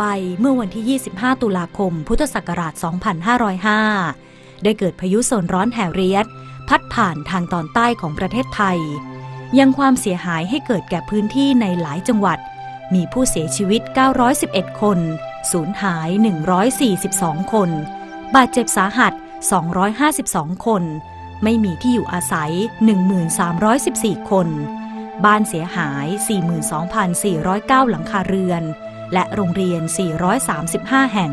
ไปเมื่อวันที่ 25 ตุลาคม พุทธศักราช 2505 ได้เกิดพายุโซนร้อนแฮเรียตพัดผ่านทางตอนใต้ของประเทศไทย ยังความเสียหายให้เกิดแก่พื้นที่ในหลายจังหวัด มีผู้เสียชีวิต 911 คน สูญหาย 142 คน บาดเจ็บสาหัส 252 คน ไม่มีที่อยู่อาศัย 1314 คน บ้านเสียหาย 42,409 หลังคาเรือน และโรงเรียน 435 แห่ง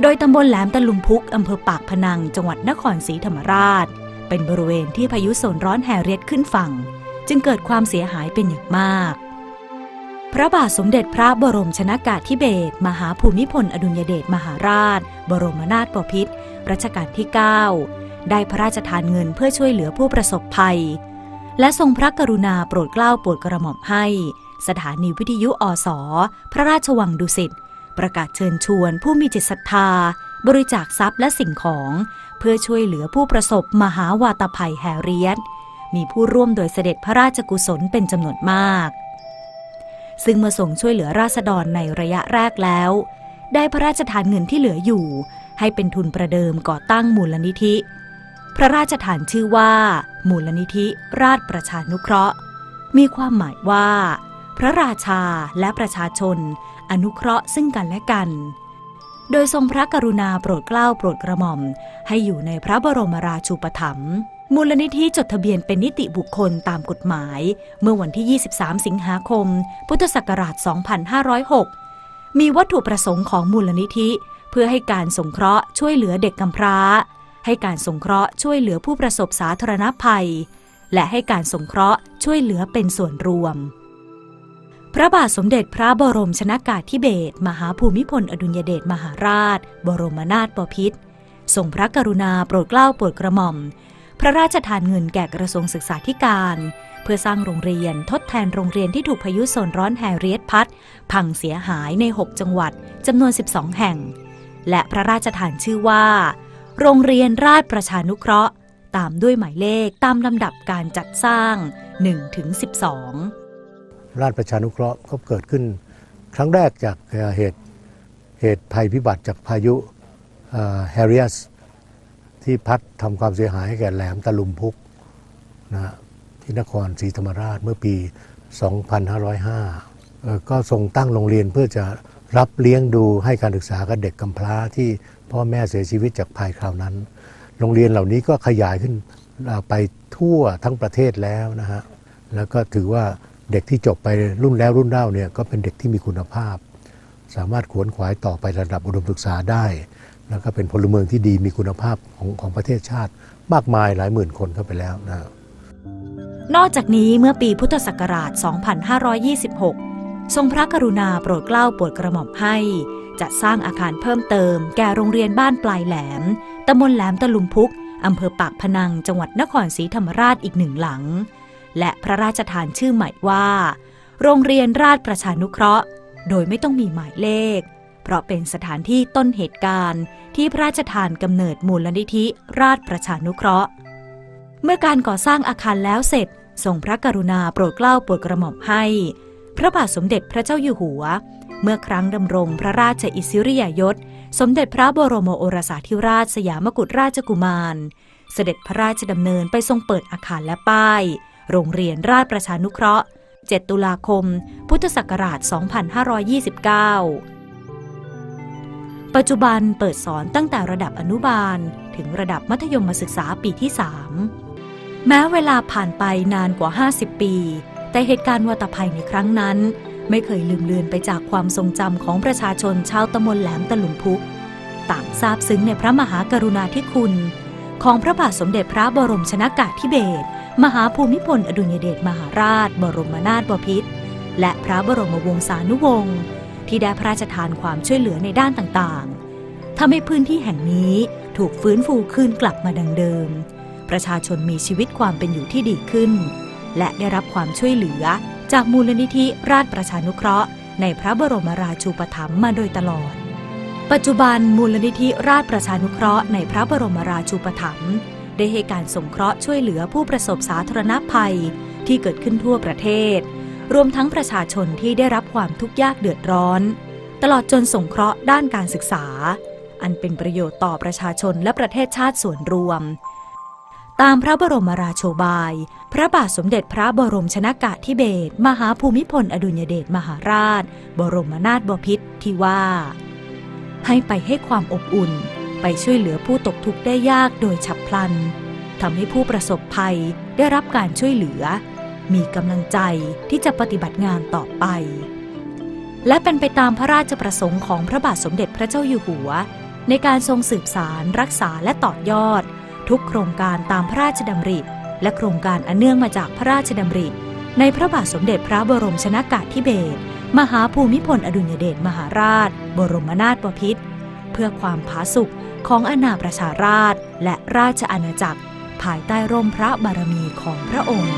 โดยตำบลแหลมตะลุมพุกอำเภอปากพนัง จังหวัดนครศรีธรรมราช เป็นบริเวณที่พายุโซนร้อนแฮเรียตขึ้นฝั่ง จึงเกิดความเสียหายเป็นอย่างมาก พระบาทสมเด็จพระบรมชนากาธิเบศรมหาภูมิพลอดุลยเดชมหาราช บรมนาถบพิตรรัชกาลที่ 9 ได้พระราชทานเงินเพื่อช่วยเหลือผู้ประสบภัย และทรงพระกรุณาโปรดเกล้าโปรดกระหม่อมให้ สถานีวิทยุอสพระราชวังดุสิตประกาศเชิญชวนผู้มีจิตศรัทธา บริจาคทรัพย์และสิ่งของ เพื่อช่วยเหลือผู้ประสบมหาวาตภัยแฮเรียตมีผู้ร่วมโดยเสด็จพระราชกุศลเป็นจำนวนมาก ซึ่งเมื่อส่งช่วยเหลือราษฎรในระยะแรกแล้ว ได้พระราชทานเงินที่เหลืออยู่ ให้เป็นทุนประเดิมก่อตั้งมูลนิธิ พระราชทานชื่อว่า มูลนิธิ ราชประชานุเคราะห์ มีความหมายว่า พระราชาและประชาชน อนุเคราะห์ซึ่งกันและกัน โดยทรงพระกรุณาโปรดเกล้าโปรดกระหม่อม ให้อยู่ในพระบรมราชูปถัมภ์มูลนิธิจดทะเบียนเป็นนิติบุคคลตามกฎหมาย เมื่อวันที่ 23 สิงหาคม พุทธศักราช 2506 มีวัตถุประสงค์ของมูลนิธิ เพื่อให้การสงเคราะห์ช่วยเหลือเด็กกำพร้า ให้การสงเคราะห์ช่วยเหลือผู้ประสบสาธารณภัย และให้การสงเคราะห์ช่วยเหลือเป็นส่วนรวม พระบาทสมเด็จพระบรมชนากาธิเบศรมหาภูมิพลอดุลยเดชมหาราช บรมนาถบพิตรทรงพระกรุณาโปรดเกล้าโปรดกระหม่อม พระราชทานเงินแก่กระทรวงศึกษาธิการ เพื่อสร้างโรงเรียนทดแทนโรงเรียนที่ถูกพายุโซนร้อนแฮเรียตพัด พังเสียหายใน 6 จังหวัดจำนวน 12 แห่ง และพระราชทานชื่อว่า โรงเรียนราชประชานุเคราะห์ ตามด้วยหมายเลขตามลำดับการจัดสร้าง1ถึง12 ราชประชานุเคราะห์ก็เกิดขึ้น ครั้งแรกจากเหตุเหตุภัยพิบัติจากพายุแฮริอัสที่พัดทำความเสียหายให้แก่แหลมตะลุมพุกนะฮะที่นครศรีธรรมราชเมื่อปี 2505 ก็ทรงตั้งโรงเรียนเพื่อจะรับเลี้ยงดูให้การศึกษากับเด็กกำพร้าที่พ่อแม่เสียชีวิตจากภัยคราวนั้น โรงเรียนเหล่านี้ก็ขยายขึ้นไปทั่วทั้งประเทศแล้วนะฮะ แล้วก็ถือว่า เด็กที่จบไปรุ่นแล้วรุ่นเล่าเนี่ยก็เป็นเด็กที่มีคุณภาพ สามารถขวนขวายต่อไประดับอุดมศึกษาได้ แล้วก็เป็นพลเมืองที่ดีมีคุณภาพของของประเทศชาติ มากมายหลายหมื่นคนเข้าไปแล้วนะนอกจากนี้เมื่อปีพุทธศักราช 2526 ทรงพระกรุณาโปรดเกล้าโปรดกระหม่อมให้จัดสร้างอาคารเพิ่มเติมแก่โรงเรียนบ้านปลายแหลม ตำบลแหลมตะลุมพุก อำเภอปากพนัง จังหวัดนครศรีธรรมราชอีกหนึ่งหลัง และพระราชทานชื่อใหม่ว่า โรงเรียนราชประชานุเคราะห์ โดยไม่ต้องมีหมายเลข เพราะเป็นสถานที่ต้นเหตุการณ์ที่พระราชทานกำเนิดมูลนิธิราชประชานุเคราะห์ เมื่อการก่อสร้างอาคารแล้วเสร็จทรงพระกรุณาโปรดเกล้าโปรดกระหม่อมให้ พระบาทสมเด็จพระเจ้าอยู่หัว เมื่อครั้งดำรงพระราชอิสริยยศ สมเด็จพระบรมโอรสาธิราชสยามกุฎราชกุมาร เสด็จพระราชดำเนินไปทรงเปิดอาคารและป้าย โรงเรียนราชประชานุเคราะห์ 7 ตุลาคม พุทธศักราช 2529 ปัจจุบันเปิดสอนตั้งแต่ระดับอนุบาล ถึงระดับมัธยมศึกษาปีที่ 3 แม้เวลาผ่านไปนานกว่า 50 ปี แต่เหตุการณ์วัตภัยในครั้งนั้น ไม่เคยลืมเลือนไปจากความทรงจำของประชาชนชาวตำบลแหลมตะลุมพุกต่างซาบซึ้งในพระมหากรุณาธิคุณ ของพระบาทสมเด็จพระบรมชนากาธิเบศร มหาภูมิพลอดุลยเดชมหาราช บรมนาถบพิตรและพระบรมวงศานุวงศ์ที่ได้พระราชทานความช่วยเหลือในด้านต่างๆทำให้พื้นที่แห่งนี้ถูกฟื้นฟูคืนกลับมาดังเดิม ประชาชนมีชีวิตความเป็นอยู่ที่ดีขึ้น และได้รับความช่วยเหลือจากมูลนิธิราชประชานุเคราะห์ ในพระบรมราชูปถัมภ์มาโดยตลอด ปัจจุบันมูลนิธิราชประชานุเคราะห์ในพระบรมราชูปถัมภ์ ได้ให้การสงเคราะห์ช่วยเหลือผู้ประสบสาธารณภัยที่เกิดขึ้นทั่วประเทศ รวมทั้งประชาชนที่ได้รับความทุกข์ยากเดือดร้อน ตลอดจนสงเคราะห์ด้านการศึกษา อันเป็นประโยชน์ต่อประชาชนและประเทศชาติส่วนรวม ตามพระบรมราโชบาย พระบาทสมเด็จพระบรมชนากาธิเบศรมหาภูมิพลอดุลยเดชมหาราช บรมนาถบพิตรที่ว่า ให้ไปให้ความอบอุ่น ไปช่วยเหลือผู้ตกทุกข์ได้ยากโดยฉับพลันทำให้ผู้ประสบภัยได้รับการช่วยเหลือ มีกำลังใจที่จะปฏิบัติงานต่อไป และเป็นไปตามพระราชประสงค์ของพระบาทสมเด็จพระเจ้าอยู่หัว ในการทรงสืบสารรักษาและต่อยอด ทุกโครงการตามพระราชดำริ และโครงการอันเนื่องมาจากพระราชดำริ ในพระบาทสมเด็จพระบรมชนากาธิเบศรมหาภูมิพลอดุลยเดชมหาราช บรมนาถบพิตรเพื่อความผาสุก ของอาณาประชาราชและราชอาณาจักร ภายใต้ร่มพระบารมีของพระองค์